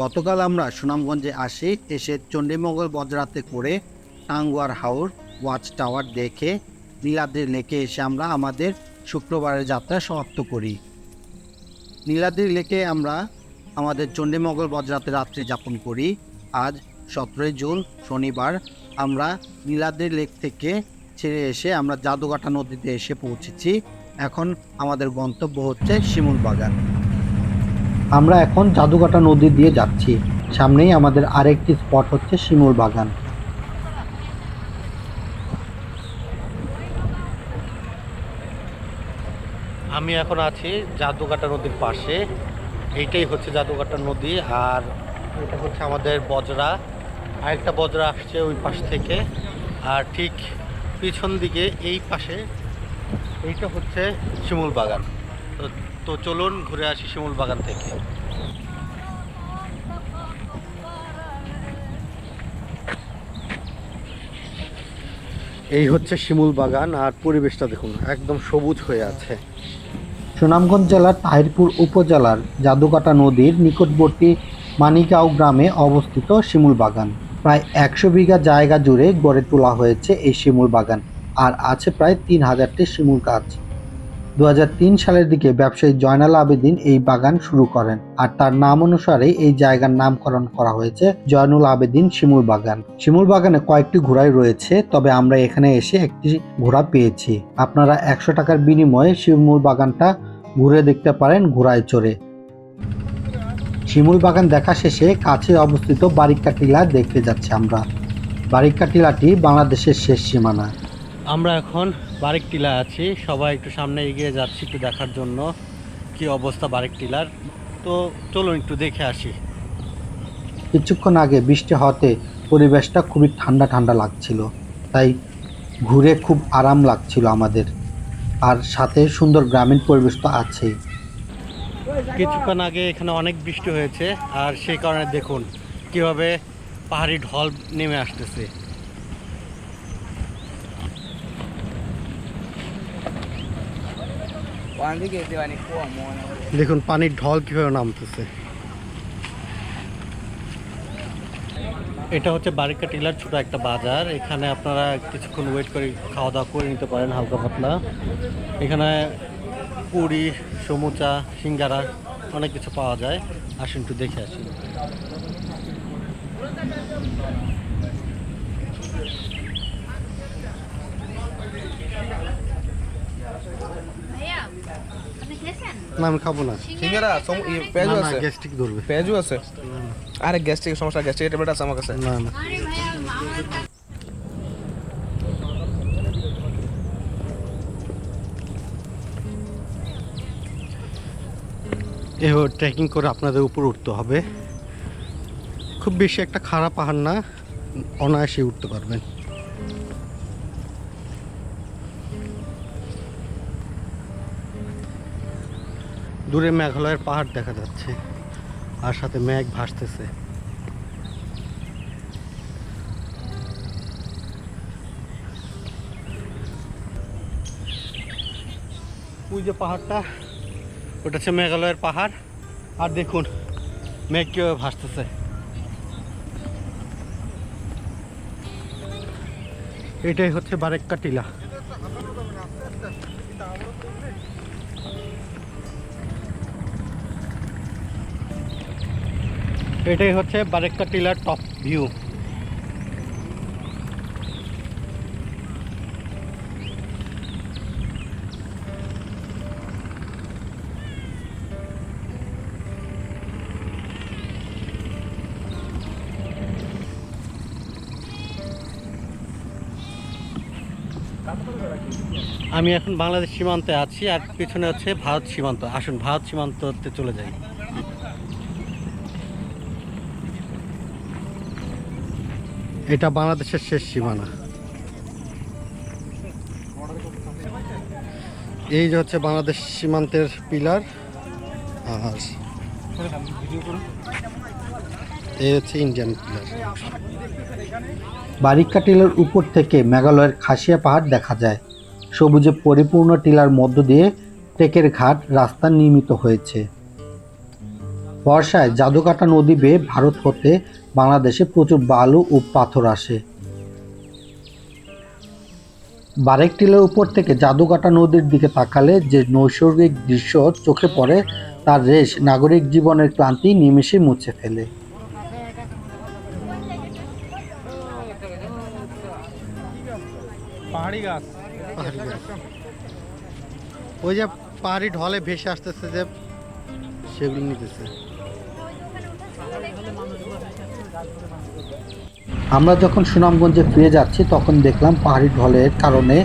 গতকাল আমরা সুনামগঞ্জে আসি, এসে চণ্ডীমঙ্গল বজরাতে করে টাঙ্গুয়ার হাওর ওয়াচ টাওয়ার দেখে নীলাদ্রির লেকে এসে আমরা আমাদের শুক্রবারের যাত্রা সমাপ্ত করি। নীলাদ্রির লেকে আমরা আমাদের চণ্ডীমঙ্গল বজরাতে রাত্রি যাপন করি। আজ সতেরোই জুন, শনিবার আমরা নীলাদ্রি লেক থেকে ছেড়ে এসে আমরা জাদুকাটা নদীতে এসে পৌঁছেছি। এখন আমাদের গন্তব্য হচ্ছে শিমুল বাগান আমরা এখন জাদুকাটা নদী দিয়ে যাচ্ছি। সামনেই আমাদের আরেকটি স্পট হচ্ছে শিমুল বাগান। আমি এখন আছি জাদুকাটা নদীর পাশে। এইটাই হচ্ছে জাদুকাটা নদী আর এটা হচ্ছে আমাদের বজরা। আরেকটা বজরা আসছে ওই পাশ থেকে আর ঠিক পিছন দিকে এই পাশে এইটা হচ্ছে শিমুল বাগান। তো তো চলুন ঘুরে আসি শিমুল বাগান থেকে। এই হচ্ছে শিমুল বাগান আর পরিবেশটা দেখুন, একদম সবুজ হয়ে আছে। সুনামগঞ্জ জেলার তাহিরপুর উপজেলার জাদুকাটা নদীর নিকটবর্তী মানিকাও গ্রামে অবস্থিত শিমুল বাগান। প্রায় একশো বিঘা জায়গা জুড়ে গড়ে তোলা হয়েছে এই শিমুল বাগান, আর আছে প্রায় তিন হাজারটি শিমুল গাছ। দুহাজার তিন সালের দিকে ব্যবসায়ী জয়নাল আবেদিন এই বাগান শুরু করেন আর তার নাম অনুসারে এই জায়গার নামকরণ করা হয়েছে জয়নুল আবেদিন শিমুল বাগান। শিমুল বাগানে কয়েকটি ঘোড়াই রয়েছে, তবে আমরা এখানে এসে একটি ঘোড়া পেয়েছি। আপনারা একশো টাকার বিনিময়ে শিমুল বাগানটা ঘুরে দেখতে পারেন ঘোড়ায় চড়ে। শিমুল বাগান দেখা শেষে কাছে অবস্থিত বারিক্কা টিলা দেখতে যাচ্ছি আমরা। বারিক্কা টিলাটি বাংলাদেশের শেষ সীমানা। আমরা এখন বারেক টিলা আছি। সবাই একটু সামনে এগিয়ে যাচ্ছি একটু দেখার জন্য। কি অবস্থা বারেক টিলার? তো চলুন একটু দেখে আসি। কিছুক্ষণ আগে বৃষ্টি হওয়াতে পরিবেশটা খুবই ঠান্ডা ঠান্ডা লাগছিল। তাই ঘুরে খুব আরাম লাগছিল আমাদের। আর সাথে সুন্দর গ্রামীণ পরিবেশ তো আছেই। কিছুক্ষণ আগে এখানে অনেক বৃষ্টি হয়েছে। আর সেই কারণে দেখুন কীভাবে পাহাড়ি ঢল নেমে আসতেছে। দেখুন পানির ঢল কীভাবে নামতেছে। এটা হচ্ছে বারিকা টিলার ছোট একটা বাজার। এখানে আপনারা কিছুক্ষণ ওয়েট করে খাওয়া দাওয়া করে নিতে পারেন হালকা পাতলা। এখানে পুরি সমুচা সিঙ্গারা অনেক কিছু পাওয়া যায়। আসুন একটু দেখে আসি। না আমি খাব না। সিঙ্গারা পেঁয়াজু আছে? গ্যাস্ট্রিক ধরবে। পেঁয়াজু আছে? আরে গ্যাস্ট্রিক সমস্যা গ্যাস্ট্রিক ট্যাবলেট আছে আমার কাছে। না না। এভাবে ট্রেকিং করে আপনাদের উপর উঠতে হবে। খুব বেশি একটা খারাপ পাহাড় না অনায়াসে উঠতে পারবেন। দূরে মেঘালয়ের পাহাড় দেখা যাচ্ছে আর সাথে মেঘ ভাসতেছে। ওই যে পাহাড়টা, ওটা হচ্ছে মেঘালয়ের পাহাড়। আর দেখুন, মেঘ কীভাবে ভাসতেছে। এটাই হচ্ছে বারেক্কা টিলা এটাই হচ্ছে বারেক্কা টিলার টপ ভিউ। আমি এখন বাংলাদেশ সীমান্তে আছি আর পিছনে হচ্ছে ভারত সীমান্ত। আসুন, ভারত সীমান্ততে চলে যাই। এটা বাংলাদেশের শেষ সীমানা। এই যে হচ্ছে বাংলাদেশ সীমান্তের পিলার, আর এই হচ্ছে ইন্ডিয়ান পিলার। বারিক্কা টিলার উপর থেকে মেঘালয়ের খাসিয়া পাহাড় দেখা যায়। সবুজে পরিপূর্ণ টিলার মধ্য দিয়ে ট্রেকের ঘাট রাস্তা নির্মিত হয়েছে। বর্ষায় জাদুকাটা নদী বেয়ে ভারত হতে বাংলাদেশে প্রচুর বালু ও পাথর আসে। বারেক টিলের উপর থেকে জাদুকাটা নদীর দিকে তাকালে যে নৈসর্গিক দৃশ্য চোখে পড়ে, তার রেশ নাগরিক জীবনের ক্লান্তি নিমেষে মুছে ফেলে। ওই যে পাহাড়ি ঢলে ভেসে আসতেছে যে, সেগুলো নিতেছে। আমরা যখন সুনামগঞ্জে ফিরে যাচ্ছি, তখন দেখলাম পাহাড়ি ঢলের কারণে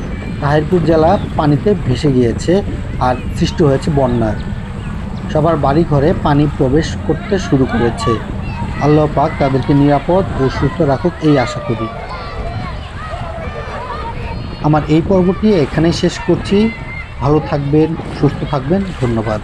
তাহিরপুর জেলা পানিতে ভেসে গিয়েছে আর সৃষ্টি হয়েছে বন্যার সবার বাড়ি ঘরে পানি প্রবেশ করতে শুরু করেছে। আল্লাহ পাক তাদেরকে নিরাপদ ও সুস্থ রাখুক এই আশা করি। আমার এই পর্বটি এখানেই শেষ করছি। ভালো থাকবেন, সুস্থ থাকবেন। ধন্যবাদ।